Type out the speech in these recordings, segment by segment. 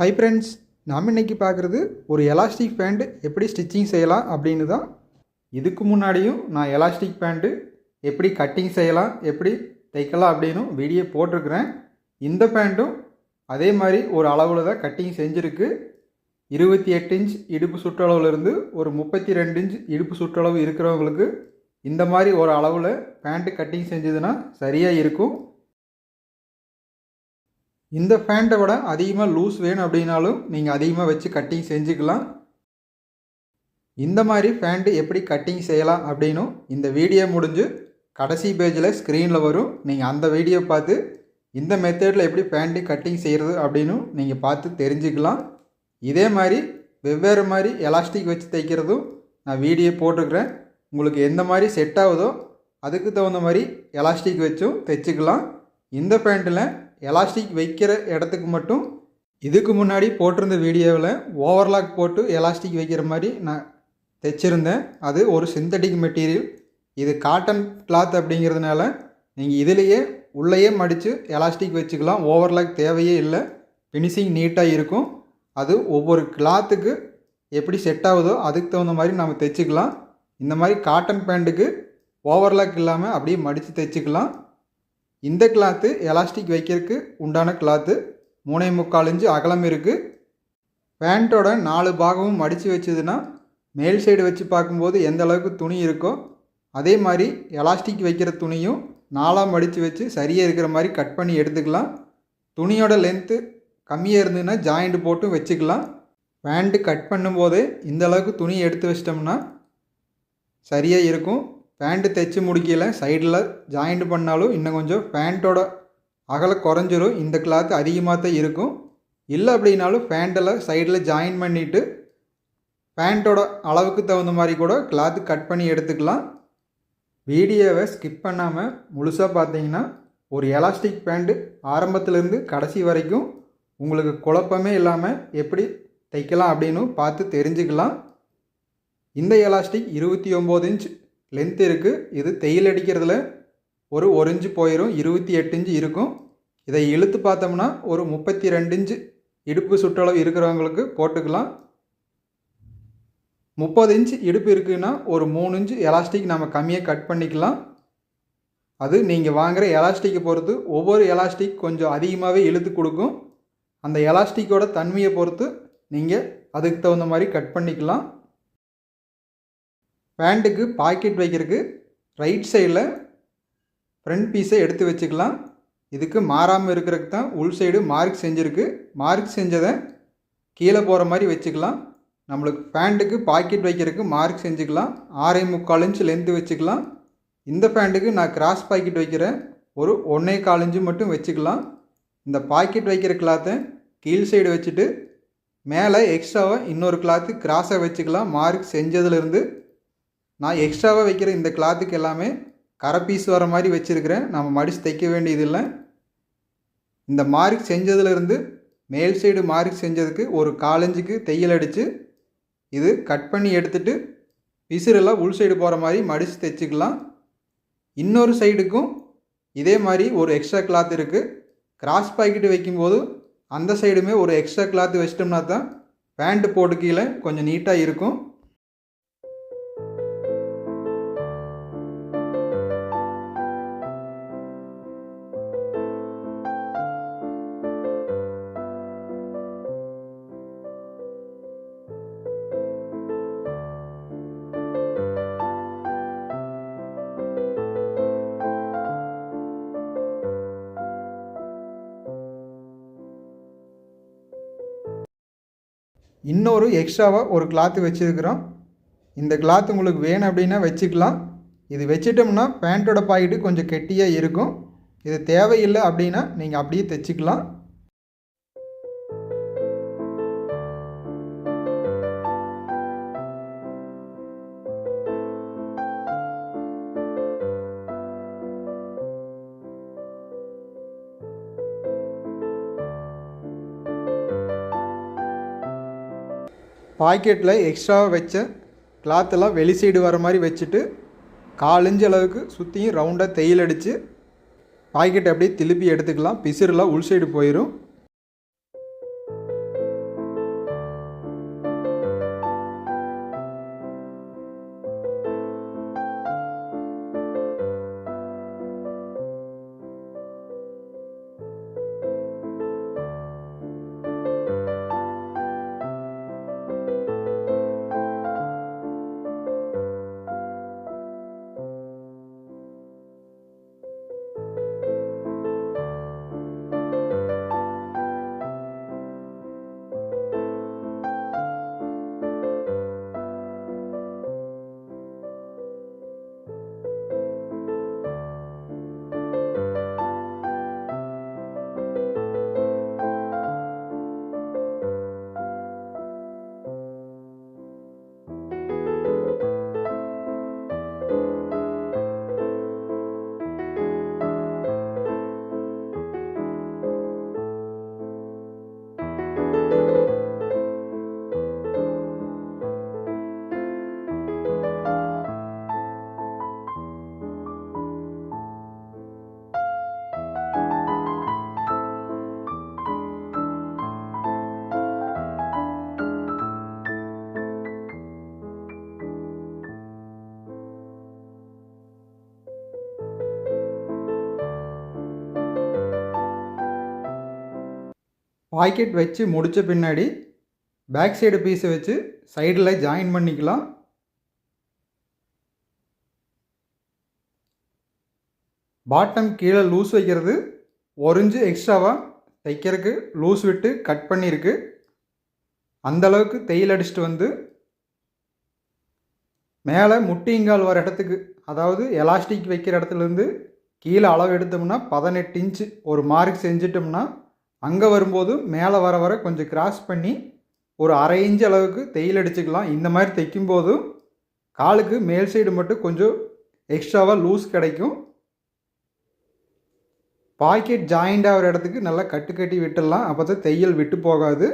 Hi friends நாம் இன்னைக்கு பார்க்குறது ஒரு எலாஸ்டிக் பேண்ட் எப்படி ஸ்டிச்சிங் செய்யலாம் அப்படின்னு தான் இதுக்கு முன்னாடியும் நான் எலாஸ்டிக் பேண்ட்டு எப்படி கட்டிங் செய்யலாம் எப்படி தைக்கலாம் அப்படின்னு வீடியோ போட்டிருக்கிறேன். இந்த பேண்ட்டும் அதே மாதிரி ஒரு அளவில் தான் கட்டிங் செஞ்சுருக்கு. இருபத்தி எட்டு இன்ச் இடுப்பு சுற்றளவுலேருந்து ஒரு முப்பத்தி ரெண்டு இன்ச் இடுப்பு சுற்றளவு இருக்கிறவங்களுக்கு இந்த மாதிரி ஒரு அளவில் பேண்ட்டு கட்டிங் செஞ்சதுன்னா சரியாக இருக்கும். இந்த ஃபேண்ட்டை விட அதிகமாக லூஸ் வேணும் அப்படின்னாலும் நீங்கள் அதிகமாக வச்சு கட்டிங் செஞ்சுக்கலாம். இந்த மாதிரி ஃபேண்ட்டு எப்படி கட்டிங் செய்யலாம் அப்படின்னும் இந்த வீடியோ முடிஞ்சு கடைசி பேஜில் ஸ்க்ரீனில் வரும். நீங்கள் அந்த வீடியோ பார்த்து இந்த மெத்தடில் எப்படி ஃபேண்ட்டு கட்டிங் செய்கிறது அப்படின்னும் நீங்கள் பார்த்து தெரிஞ்சுக்கலாம். இதே மாதிரி வெவ்வேறு மாதிரி எலாஸ்டிக் வச்சு தைக்கிறதும் நான் வீடியோ போட்டிருக்கிறேன். உங்களுக்கு எந்த மாதிரி செட் ஆகுதோ அதுக்கு தகுந்த மாதிரி எலாஸ்டிக் வச்சும் தைச்சிக்கலாம். இந்த பேண்ட்டில் எலாஸ்டிக் வைக்கிற இடத்துக்கு மட்டும் இதுக்கு முன்னாடி போட்டிருந்த வீடியோவில் ஓவர்லாக் போட்டு எலாஸ்டிக் வைக்கிற மாதிரி நான் தைச்சிருந்தேன். அது ஒரு சிந்தட்டிக் மெட்டீரியல் இது காட்டன் கிளாத் அப்படிங்கிறதுனால நீங்கள் இதிலையே உள்ளேயே மடித்து எலாஸ்டிக் வச்சுக்கலாம். ஓவர்லாக் தேவையே இல்லை. ஃபினிஷிங் நீட்டாக இருக்கும். அது ஒவ்வொரு கிளாத்துக்கு எப்படி செட் ஆகுதோ அதுக்கு தகுந்த மாதிரி நம்ம தைச்சிக்கலாம். இந்த மாதிரி காட்டன் பேண்ட்டுக்கு ஓவர்லாக் இல்லாமல் அப்படியே மடித்து தைச்சிக்கலாம். இந்த கிளாத்து எலாஸ்டிக் வைக்கிறதுக்கு உண்டான கிளாத்து மூணே முக்கால் இன்ச்சு அகலம் இருக்குது பேண்ட்டோட நாலு பாகமும் மடித்து வச்சதுன்னா மேல் சைடு வச்சு பார்க்கும்போது எந்த அளவுக்கு துணி இருக்கோ அதே மாதிரி எலாஸ்டிக் வைக்கிற துணியும் நாலாக மடித்து வச்சு சரியாக இருக்கிற மாதிரி கட் பண்ணி எடுத்துக்கலாம். துணியோட லென்த்து கம்மியாக இருந்ததுன்னா ஜாயிண்ட் போட்டும் வச்சுக்கலாம். பேண்ட்டு கட் பண்ணும்போதே இந்த அளவுக்கு துணி எடுத்து வச்சிட்டோம்னா சரியாக இருக்கும். பேண்ட்டு தைச்சி முடிக்கல. சைடில் ஜாயிண்ட் பண்ணாலும் இன்னும் கொஞ்சம் பேண்ட்டோட அகல குறைஞ்சிரும். இந்த கிளாத் அதிகமாக தான் இருக்கும். இல்லை அப்படின்னாலும் பேண்ட்டில் சைடில் ஜாயின் பண்ணிவிட்டு பேண்ட்டோட அளவுக்கு தகுந்த மாதிரி கூட கிளாத்து கட் பண்ணி எடுத்துக்கலாம். வீடியோவை ஸ்கிப் பண்ணாமல் முழுசாக பார்த்தீங்கன்னா ஒரு எலாஸ்டிக் பேண்ட்டு ஆரம்பத்துலேருந்து கடைசி வரைக்கும் உங்களுக்கு குழப்பமே இல்லாமல் எப்படி தைக்கலாம் அப்படின்னு பார்த்து தெரிஞ்சுக்கலாம். இந்த எலாஸ்டிக் இருபத்தி ஒம்பது இன்ச் லென்த் இருக்குது இது தையல் அடிக்கிறதுல ஒரு ஒரு இன்ச்சு போயிடும் இருபத்தி எட்டு இன்ச்சு இருக்கும். இதை இழுத்து பார்த்தோம்னா ஒரு முப்பத்தி ரெண்டு இன்ச்சு இடுப்பு சுற்றளவு இருக்கிறவங்களுக்கு போட்டுக்கலாம். முப்பது இன்ச்சு இடுப்பு இருக்குன்னா ஒரு மூணு இன்ச்சு எலாஸ்டிக் நம்ம கம்மியாக கட் பண்ணிக்கலாம். அது நீங்கள் வாங்குகிற எலாஸ்டிக்கை பொறுத்து ஒவ்வொரு எலாஸ்டிக் கொஞ்சம் அதிகமாகவே இழுத்து கொடுக்கும். அந்த எலாஸ்டிக்கோட தன்மையை பொறுத்து நீங்கள் அதுக்கு தகுந்த மாதிரி கட் பண்ணிக்கலாம். பேண்ட்டுக்கு பாக்கெட் வைக்கிறதுக்கு ரைட் சைடில் ஃப்ரண்ட் பீஸை எடுத்து வச்சுக்கலாம். இதுக்கு மாறாமல் இருக்கிறதுக்கு தான் உள் சைடு மார்க் செஞ்சுருக்கு. மார்க் செஞ்சதை கீழே போகிற மாதிரி வச்சுக்கலாம். நம்மளுக்கு பேண்ட்டுக்கு பாக்கெட் வைக்கிறதுக்கு மார்க் செஞ்சுக்கலாம். ஆறே முக்கால் இன்ச்சு லென்த்து வச்சுக்கலாம். இந்த பேண்ட்டுக்கு நான் கிராஸ் பாக்கெட் வைக்கிறேன் ஒரு ஒன்றே கால் இன்ச்சு மட்டும் வச்சுக்கலாம். இந்த பாக்கெட் வைக்கிற கிளாத்தை கீழ் சைடு வச்சுட்டு மேலே எக்ஸ்ட்ராவாக இன்னொரு கிளாத்து கிராஸாக வச்சுக்கலாம். மார்க் செஞ்சதுலேருந்து நான் எக்ஸ்ட்ராவாக வைக்கிற இந்த கிளாத்துக்கு எல்லாமே கரை பீஸ் வர மாதிரி வச்சுருக்கிறேன். நம்ம மடித்து தைக்க வேண்டியதில்லை. இந்த மார்க் செஞ்சதுலேருந்து மேல் சைடு மார்க் செஞ்சதுக்கு ஒரு காலஞ்சுக்கு தையல் அடித்து இது கட் பண்ணி எடுத்துகிட்டு விசிறெல்லாம் உள் சைடு போகிற மாதிரி மடித்து தைச்சிக்கலாம். இன்னொரு சைடுக்கும் இதே மாதிரி ஒரு எக்ஸ்ட்ரா கிளாத் இருக்குது கிராஸ் பாக்கெட்டு வைக்கும்போது அந்த சைடுமே ஒரு எக்ஸ்ட்ரா கிளாத் வச்சிட்டோம்னா தான் பேண்ட்டு போட்டு கீழே கொஞ்சம் நீட்டாக இருக்கும். எக்ஸ்ட்ராவாக ஒரு கிளாத்து வச்சுருக்குறோம். இந்த கிளாத் உங்களுக்கு வேணும் அப்படின்னா வச்சுக்கலாம். இது வச்சிட்டோம்னா பேண்ட்டோட பாக்கெட்டு கொஞ்சம் கெட்டியாக இருக்கும். இது தேவையில்லை அப்படின்னா நீங்கள் அப்படியே தைச்சிக்கலாம். பாக்கெட்டில் எக்ஸ்ட்ராவாக வச்ச கிளாத்தெல்லாம் வெளி சைடு வர மாதிரி வச்சுட்டு கால் அளவுக்கு சுற்றியும் ரவுண்டாக தையல் அடித்து பாக்கெட்டை அப்படியே திருப்பி எடுத்துக்கலாம். பிசுறுலாம் உள் சைடு போயிடும் பாக்கெட் வச்சு முடித்த பின்னாடி பேக் சைடு பீஸை வச்சு சைடில் ஜாயின் பண்ணிக்கலாம். பாட்டம் கீழே லூஸ் வைக்கிறது. ஒரு இன்ச்சு எக்ஸ்ட்ராவாக தைக்கிறதுக்கு லூஸ் விட்டு கட் பண்ணியிருக்கு. அந்தளவுக்கு தையல் அடிச்சுட்டு வந்து மேலே முட்டிங்கால் வர இடத்துக்கு அதாவது எலாஸ்டிக் வைக்கிற இடத்துலேருந்து கீழே அளவு எடுத்தோம்னா பதினெட்டு இன்ச்சு ஒரு மார்க் செஞ்சிட்டோம்னா அங்கே வரும்போது மேலே வர வர கொஞ்சம் கிராஸ் பண்ணி ஒரு அரை இன்ச் அளவுக்கு தையல் அடிச்சுக்கலாம். இந்த மாதிரி தைக்கும்போது காலுக்கு மேல் சைடு மட்டும் கொஞ்சம் எக்ஸ்ட்ராவாக லூஸ் கிடைக்கும். பாக்கெட் ஜாயிண்ட் ஆகிற இடத்துக்கு நல்லா கட்டு கட்டி விட்டுடலாம். அப்போ தான் தையல் விட்டு போகாது.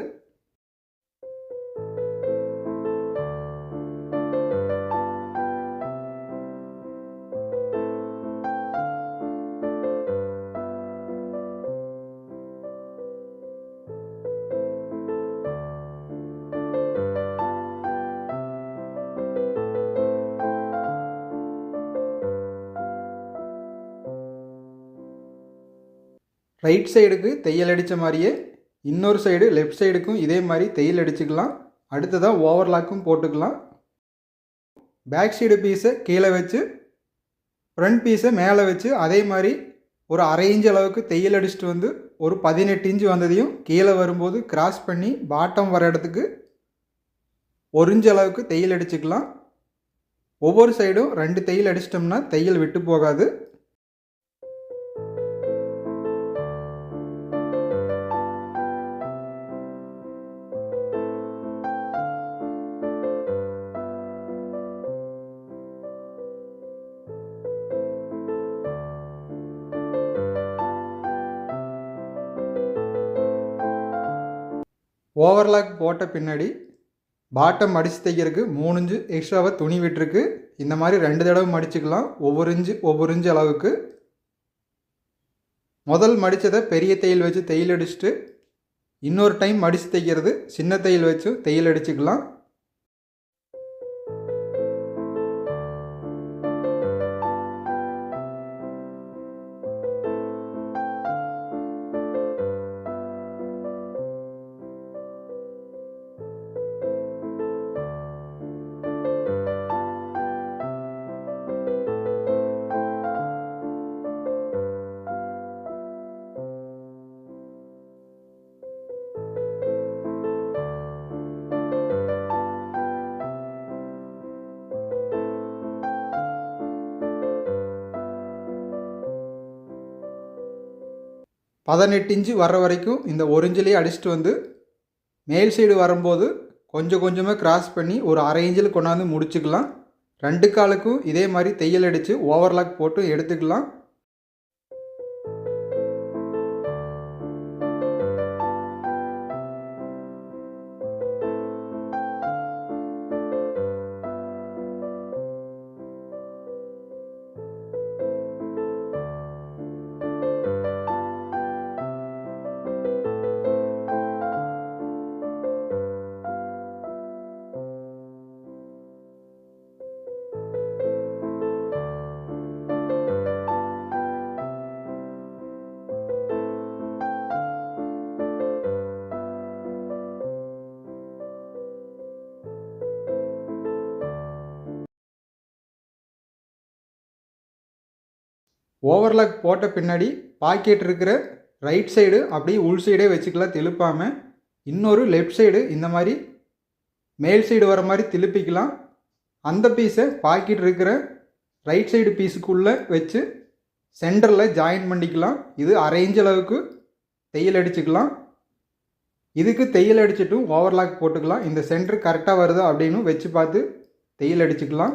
ரைட் சைடுக்கு தையல் அடித்த மாதிரியே இன்னொரு சைடு லெஃப்ட் சைடுக்கும் இதே மாதிரி தையல் அடிச்சுக்கலாம். அடுத்ததாக ஓவர்லாக்கும் போட்டுக்கலாம். பேக் சைடு பீஸை கீழே வச்சு ஃப்ரண்ட் பீஸை மேலே வச்சு அதே மாதிரி ஒரு அரை இன்ச் அளவுக்கு தையல் அடிச்சுட்டு வந்து ஒரு பதினெட்டு இன்ச்சு வந்ததையும் கீழே வரும்போது கிராஸ் பண்ணி பாட்டம் வர இடத்துக்கு ஒரு இன்ச் அளவுக்கு தையல் அடிச்சுக்கலாம். ஒவ்வொரு சைடும் ரெண்டு தையல் அடிச்சிட்டோம்னா தையல் விட்டு போகாது. ஓவர்லாக் போட்ட பின்னாடி பாட்டம் மடித்து தைக்கிறதுக்கு மூணு இன்ச்சு எக்ஸ்ட்ராவாக துணி விட்டுருக்கு. இந்த மாதிரி ரெண்டு தடவை மடிச்சுக்கலாம். ஒவ்வொரு இன்ச்சு ஒவ்வொரு இன்ச்சு அளவுக்கு. முதல் மடித்ததை பெரிய தையல் வச்சு தையல் அடிச்சுட்டு இன்னொரு டைம் மடித்து தைக்கிறது சின்ன தையல் வச்சு தையல் அடிச்சுக்கலாம். பதினெட்டு இன்ச்சு வர்ற வரைக்கும் இந்த ஒரு இன்ச்சிலேயே அடிச்சுட்டு வந்து மேல் சைடு வரும்போது கொஞ்சம் கொஞ்சமாக கிராஸ் பண்ணி ஒரு அரை இன்ச்சில் கொண்டாந்து முடிச்சுக்கலாம். ரெண்டு காலுக்கும் இதே மாதிரி தையல் அடித்து ஓவர்லாக் போட்டு எடுத்துக்கலாம். ஓவர்லாக் போட்ட பின்னாடி பாக்கெட் இருக்கிற ரைட் சைடு அப்படியே உள் சைடே வச்சுக்கலாம் திருப்பாமல் இன்னொரு லெஃப்ட் சைடு இந்த மாதிரி மேல் சைடு வர மாதிரி திருப்பிக்கலாம். அந்த பீஸை பாக்கெட் இருக்கிற ரைட் சைடு பீஸுக்குள்ளே வச்சு சென்டரில் ஜாயின் பண்ணிக்கலாம். இது அரேஞ்ச் அளவுக்கு தையல் அடிச்சுக்கலாம். இதுக்கு தையல் அடிச்சுட்டும் ஓவர்லாக் போட்டுக்கலாம். இந்த சென்டர் கரெக்டாக வருதா அப்படின்னு வச்சு பார்த்து தையல் அடிச்சுக்கலாம்.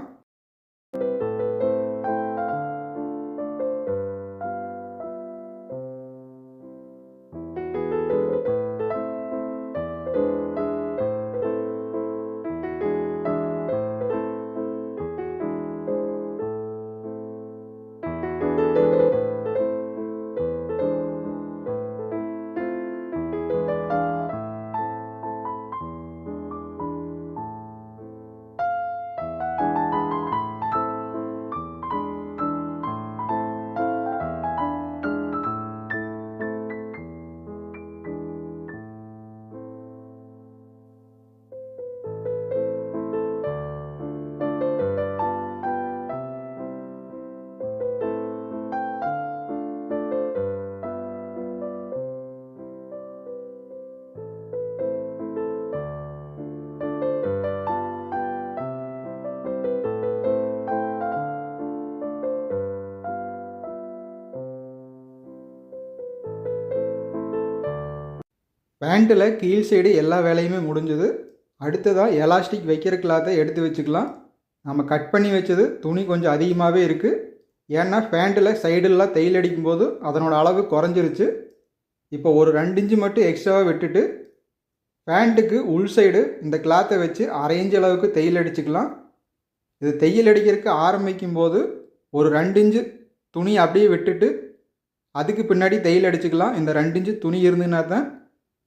பேண்ட்டில் கீழ் சைடு எல்லா வேலையுமே முடிஞ்சது. அடுத்ததாக எலாஸ்டிக் வைக்கிற கிளாத்தை எடுத்து வச்சுக்கலாம். நம்ம கட் பண்ணி வச்சது துணி கொஞ்சம் அதிகமாகவே இருக்குது ஏன்னா பேண்ட்டில் சைடெல்லாம் தையல் அடிக்கும்போது அதனோட அளவு குறைஞ்சிருச்சு. இப்போ ஒரு ரெண்டு இன்ச்சு மட்டும் எக்ஸ்ட்ராவாக விட்டுட்டு பேண்ட்டுக்கு உள் சைடு இந்த கிளாத்தை வச்சு அரை இன்ச் அளவுக்கு தையல் அடிச்சுக்கலாம். இது தையல் அடிக்கிறதுக்கு ஆரம்பிக்கும் போது ஒரு ரெண்டு இன்ச்சு துணி அப்படியே விட்டுட்டு அதுக்கு பின்னாடி தையல் அடிச்சுக்கலாம். இந்த ரெண்டு இன்ச்சு துணி இருந்துன்னா தான்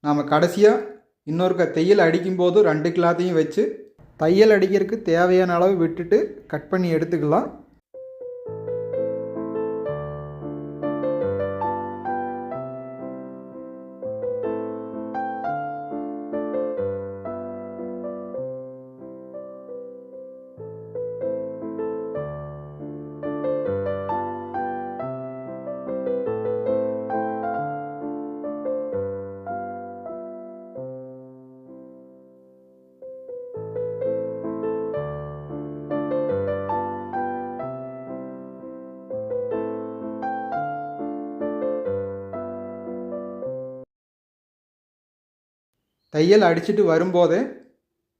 நாம் கடைசியாக இன்னொருக்க தையல் அடிக்கும்போது ரெண்டு கிளாத்தையும் வச்சு தையல் அடிக்கிறதுக்கு தேவையான அளவு விட்டுட்டு கட் பண்ணி எடுத்துக்கலாம். தையல் அடிச்சுட்டு வரும்போதே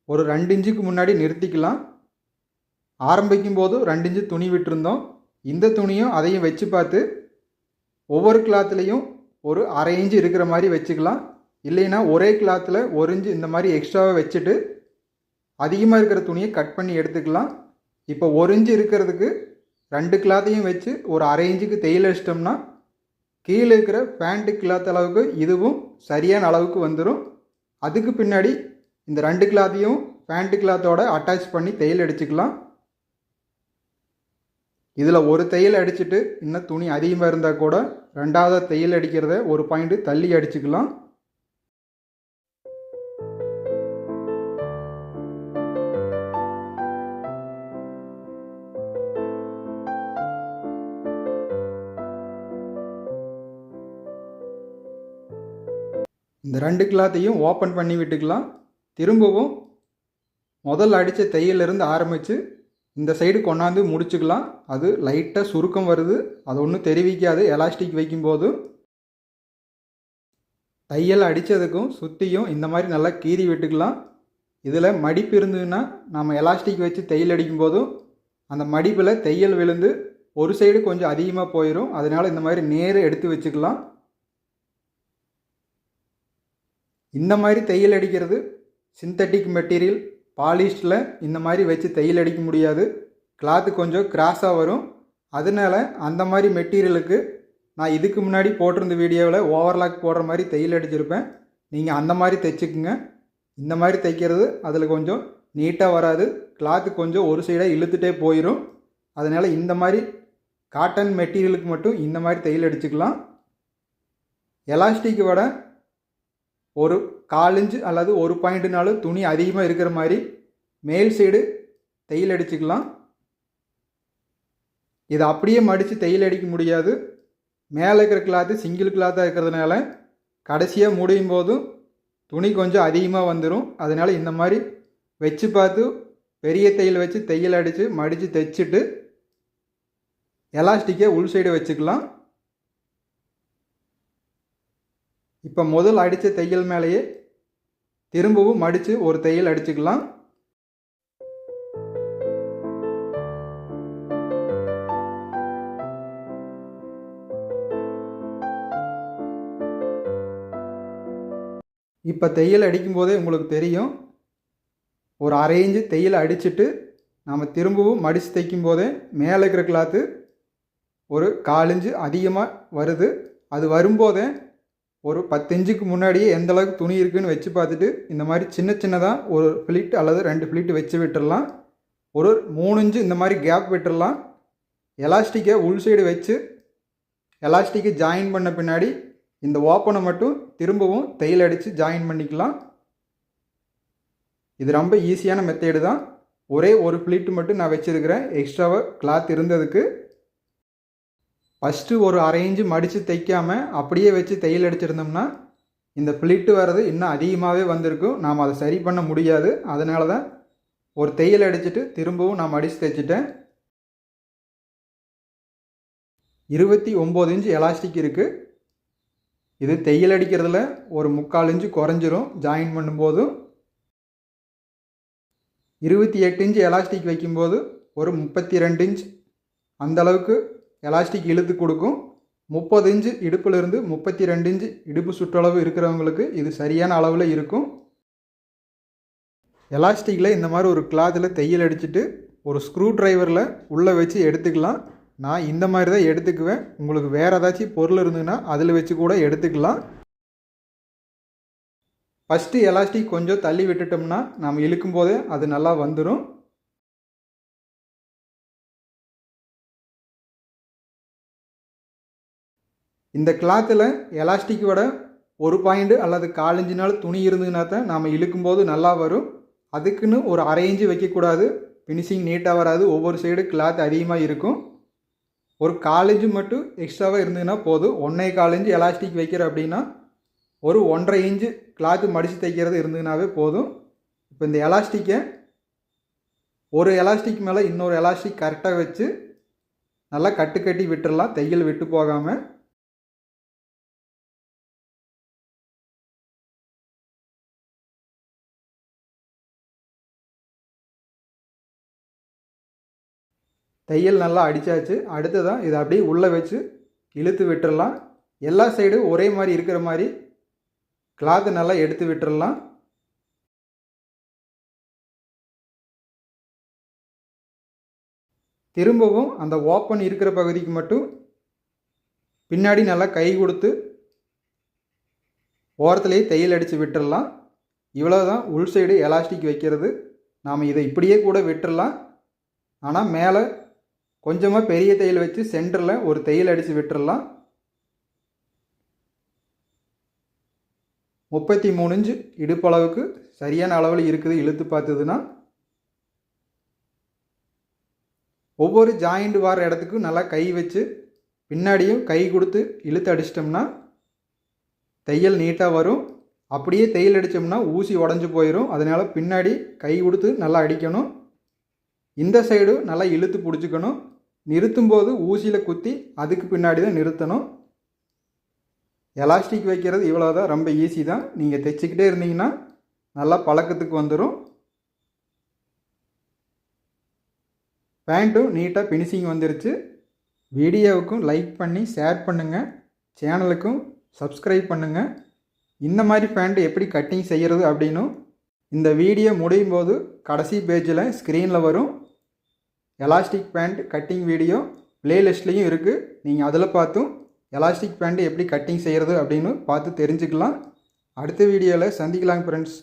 ஒரு ரெண்டு இன்ச்சுக்கு முன்னாடி நிறுத்திக்கலாம். ஆரம்பிக்கும் போதும் ரெண்டு இன்ச்சு துணி விட்டுருந்தோம். இந்த துணியும் அதையும் வச்சு பார்த்து ஒவ்வொரு கிளாத்துலேயும் ஒரு அரை இன்ச்சு இருக்கிற மாதிரி வச்சுக்கலாம். இல்லைன்னா ஒரே கிளாத்தில் ஒரு இன்ச்சு இந்த மாதிரி எக்ஸ்ட்ராவாக வச்சுட்டு அதிகமாக இருக்கிற துணியை கட் பண்ணி எடுத்துக்கலாம். இப்போ ஒரு இன்ச்சு இருக்கிறதுக்கு ரெண்டு கிளாத்தையும் வச்சு ஒரு அரை இன்ச்சுக்கு தையல் அடிச்சிட்டோம்னா கீழே இருக்கிற பேண்ட்டு கிளாத் அளவுக்கு இதுவும் சரியான அளவுக்கு வந்துடும் அதுக்கு பின்னாடி இந்த ரெண்டு கிளாத்தையும் பேண்ட்டு கிளாத்தோட அட்டாச் பண்ணி தையல் அடிச்சுக்கலாம். இதில் ஒரு தையல் அடிச்சுட்டு இன்னும் துணி அதிகமாக இருந்தால் கூட ரெண்டாவது தையல் அடிக்கிறத ஒரு பாயிண்ட்டு தள்ளி அடிச்சுக்கலாம். இந்த ரெண்டு கிளாத்தையும் ஓப்பன் பண்ணி விட்டுக்கலாம். திரும்பவும் முதல்ல அடித்த தையிலிருந்து ஆரம்பித்து இந்த சைடு கொண்டாந்து முடிச்சுக்கலாம். அது லைட்டாக சுருக்கம் வருது. அது ஒன்றும் தெரிவிக்காது. எலாஸ்டிக் வைக்கும்போது தையல் அடித்ததுக்கும் சுற்றியும் இந்த மாதிரி நல்லா கீறி விட்டுக்கலாம். இதில் மடிப்பு இருந்ததுன்னா நம்ம எலாஸ்டிக் வச்சு தையல் அடிக்கும்போதும் அந்த மடிப்பில் தையல் விழுந்து ஒரு சைடு கொஞ்சம் அதிகமாக போயிடும் அதனால் இந்த மாதிரி நேராக எடுத்து வச்சுக்கலாம். இந்த மாதிரி தையல் அடிக்கிறது சிந்தட்டிக் மெட்டீரியல் பாலிஸ்டில் இந்த மாதிரி வச்சு தையல் அடிக்க முடியாது. கிளாத்து கொஞ்சம் கிராஸாக வரும். அதனால அந்த மாதிரி மெட்டீரியலுக்கு நான் இதுக்கு முன்னாடி போட்டிருந்த வீடியோவில் ஓவர்லாக் போடுற மாதிரி தையல் அடிச்சிருப்பேன். நீங்கள் அந்த மாதிரி தைச்சிக்குங்க. இந்த மாதிரி தைக்கிறது அதில் கொஞ்சம் நீட்டாக வராது. கிளாத்து கொஞ்சம் ஒரு சைடாக இழுத்துட்டே போயிடும் அதனால் இந்த மாதிரி காட்டன் மெட்டீரியலுக்கு மட்டும் இந்த மாதிரி தையல் அடிச்சுக்கலாம். எலாஸ்டிக் விட ஒரு கால் இன்ச்சு அல்லது ஒரு பாயிண்ட்னாலும் துணி அதிகமாக இருக்கிற மாதிரி மேல் சைடு தையல் அடிச்சுக்கலாம். இதை அப்படியே மடித்து தையல் அடிக்க முடியாது. மேலே இருக்கிற கிளாத்து சிங்கிள் கிளாத்தாக இருக்கிறதுனால கடைசியாக முடியும் போதும் துணி கொஞ்சம் அதிகமாக வந்துடும் அதனால் இந்த மாதிரி வச்சு பார்த்து பெரிய தையல் வச்சு தையல் அடித்து மடித்து தைச்சிட்டு எலாஸ்டிக்கை உள் சைடு வச்சுக்கலாம். இப்போ முதல் அடித்த தையல் மேலேயே திரும்பவும் மடித்து ஒரு தையல் அடிச்சுக்கலாம். இப்போ தையல் அடிக்கும்போதே உங்களுக்கு தெரியும். ஒரு அரை இன்ச்சு தையல் அடிச்சுட்டு நாம் திரும்பவும் மடித்து தைக்கும் போதே மேலே இருக்கிற கிளாத்து ஒரு காலிஞ்சு அதிகமாக வருது. அது வரும்போதே ஒரு பத்து இன்ச்சுக்கு முன்னாடியே எந்த அளவுக்கு துணி இருக்குன்னு வச்சு பார்த்துட்டு இந்த மாதிரி சின்ன சின்னதாக ஒரு ஃபிளிட் அல்லது ரெண்டு ஃபிளிட் வச்சு விட்டுடலாம். ஒரு மூணு இன்ச்சு இந்த மாதிரி கேப் விட்டுடலாம். எலாஸ்டிக்கை உள் சைடு வச்சு எலாஸ்டிக்கை ஜாயின் பண்ண பின்னாடி இந்த ஓப்பனை மட்டும் திரும்பவும் தையல் அடித்து ஜாயின் பண்ணிக்கலாம். இது ரொம்ப ஈஸியான மெத்தேடு தான். ஒரே ஒரு ஃபிளிட் மட்டும் நான் வச்சுருக்கிறேன். எக்ஸ்ட்ராவாக கிளாத் இருந்ததுக்கு. ஃபஸ்ட்டு ஒரு அரை இன்ச்சு மடித்து தைக்காமல் அப்படியே வச்சு தையல் அடிச்சிருந்தோம்னா இந்த பிளிட்டு வர்றது இன்னும் அதிகமாகவே வந்திருக்கும். நாம் அதை சரி பண்ண முடியாது. அதனால தான் ஒரு தையல் அடிச்சுட்டு திரும்பவும் நான் மடித்து தைச்சிட்டேன் இருபத்தி ஒம்பது இன்ச்சு எலாஸ்டிக் இருக்குது இது தையல் அடிக்கிறதுல ஒரு முக்கால் இன்ச்சு குறைஞ்சிரும் ஜாயின் பண்ணும்போதும் இருபத்தி எட்டு இன்ச்சு எலாஸ்டிக் வைக்கும்போது ஒரு முப்பத்தி ரெண்டு இன்ச் அந்தளவுக்கு எலாஸ்டிக் இழுத்து கொடுக்கும். முப்பது இன்ச்சு இடுப்புலேருந்து முப்பத்தி ரெண்டு இன்ச்சு இடுப்பு சுற்றளவு இருக்கிறவங்களுக்கு இது சரியான அளவில் இருக்கும். எலாஸ்டிக்கில் இந்த மாதிரி ஒரு கிளாத்தில் தையல் அடிச்சுட்டு ஒரு ஸ்க்ரூ டிரைவரில் உள்ளே வச்சு எடுத்துக்கலாம். நான் இந்த மாதிரி தான் எடுத்துக்குவேன். உங்களுக்கு வேறு ஏதாச்சும் பொருள் இருந்ததுன்னா அதில் வச்சு கூட எடுத்துக்கலாம். ஃபஸ்ட்டு எலாஸ்டிக் கொஞ்சம் தள்ளி விட்டுட்டோம்னா நம்ம இழுக்கும் போதே அது நல்லா வந்துடும் இந்த கிளாத்தில் எலாஸ்டிக் விட ஒரு பாயிண்ட் அல்லது காலஞ்சு நாள் துணி இருந்ததுன்னா தான் நாம் இழுக்கும்போது நல்லா வரும். அதுக்குன்னு ஒரு அரை வைக்கக்கூடாது. ஃபினிஷிங் நீட்டாக வராது. ஒவ்வொரு சைடு கிளாத் அதிகமாக இருக்கும். ஒரு காலேஜ் மட்டும் எக்ஸ்ட்ராவாக இருந்ததுன்னா போதும். ஒன்றே காலேஜ் எலாஸ்டிக் வைக்கிற அப்படின்னா ஒரு ஒன்றரை இன்ச்சு கிளாத்து மடித்து தைக்கிறது இருந்ததுனாவே போதும். இப்போ இந்த எலாஸ்டிக்கை ஒரு எலாஸ்டிக் மேலே இன்னொரு எலாஸ்டிக் கரெக்டாக வச்சு நல்லா கட்டு கட்டி விட்டுடலாம் தையல் விட்டு போகாமல் தையல் நல்லா அடித்தாச்சு அடுத்ததான் இதை அப்படியே உள்ளே வச்சு இழுத்து விட்டுடலாம் எல்லா சைடும் ஒரே மாதிரி இருக்கிற மாதிரி கிளாத்தை நல்லா எடுத்து விட்டுடலாம் திரும்பவும் அந்த ஓப்பன் இருக்கிற பகுதிக்கு மட்டும் பின்னாடி நல்லா கை கொடுத்து ஓரத்துலேயே தையல் அடித்து விட்டுடலாம் இவ்வளோ தான் உள் சைடு எலாஸ்டிக் வைக்கிறது. நாம் இதை இப்படியே கூட விட்டுடலாம் ஆனால் மேலே கொஞ்சமாக பெரிய தையல் வச்சு சென்டரில் ஒரு தையல் அடித்து விட்டுறலாம். முப்பத்தி மூணு இன்ச்சு இடுப்பளவுக்கு சரியான அளவில் இருக்குது இழுத்து பார்த்ததுன்னா. ஒவ்வொரு ஜாயிண்ட் வார இடத்துக்கும் நல்லா கை வச்சு பின்னாடியும் கை கொடுத்து இழுத்து அடிச்சிட்டோம்னா தையல் நீட்டாக வரும். அப்படியே தையல் அடித்தோம்னா ஊசி உடஞ்சி போயிடும் அதனால் பின்னாடி கை கொடுத்து நல்லா அடிக்கணும். இந்த சைடும் நல்லா இழுத்து பிடிச்சிக்கணும். நிறுத்தும்போது ஊசியில் குத்தி அதுக்கு பின்னாடி தான் நிறுத்தணும். எலாஸ்டிக் வைக்கிறது இவ்வளோ தான் ரொம்ப ஈஸி தான். நீங்கள் தைச்சிக்கிட்டே இருந்தீங்கன்னா நல்லா பழக்கத்துக்கு வந்துடும் பேண்ட்டும் நீட்டாக ஃபினிஷிங் வந்துருச்சு. வீடியோவுக்கும் லைக் பண்ணி ஷேர் பண்ணுங்கள் சேனலுக்கும் சப்ஸ்கிரைப் பண்ணுங்கள் இந்த மாதிரி பேண்ட் எப்படி கட்டிங் செய்கிறது அப்படின்னும் இந்த வீடியோ முடியும் போது கடைசி பேஜில் ஸ்க்ரீனில் வரும். எலாஸ்டிக் பேண்ட் கட்டிங் வீடியோ ப்ளேலிஸ்ட்லேயும் இருக்குது நீங்கள் அதில் பார்த்தும் எலாஸ்டிக் பேண்ட் எப்படி கட்டிங் செய்கிறது அப்படின்னு பார்த்து தெரிஞ்சுக்கலாம். அடுத்த வீடியோவில் சந்திக்கலாம் ஃப்ரெண்ட்ஸ்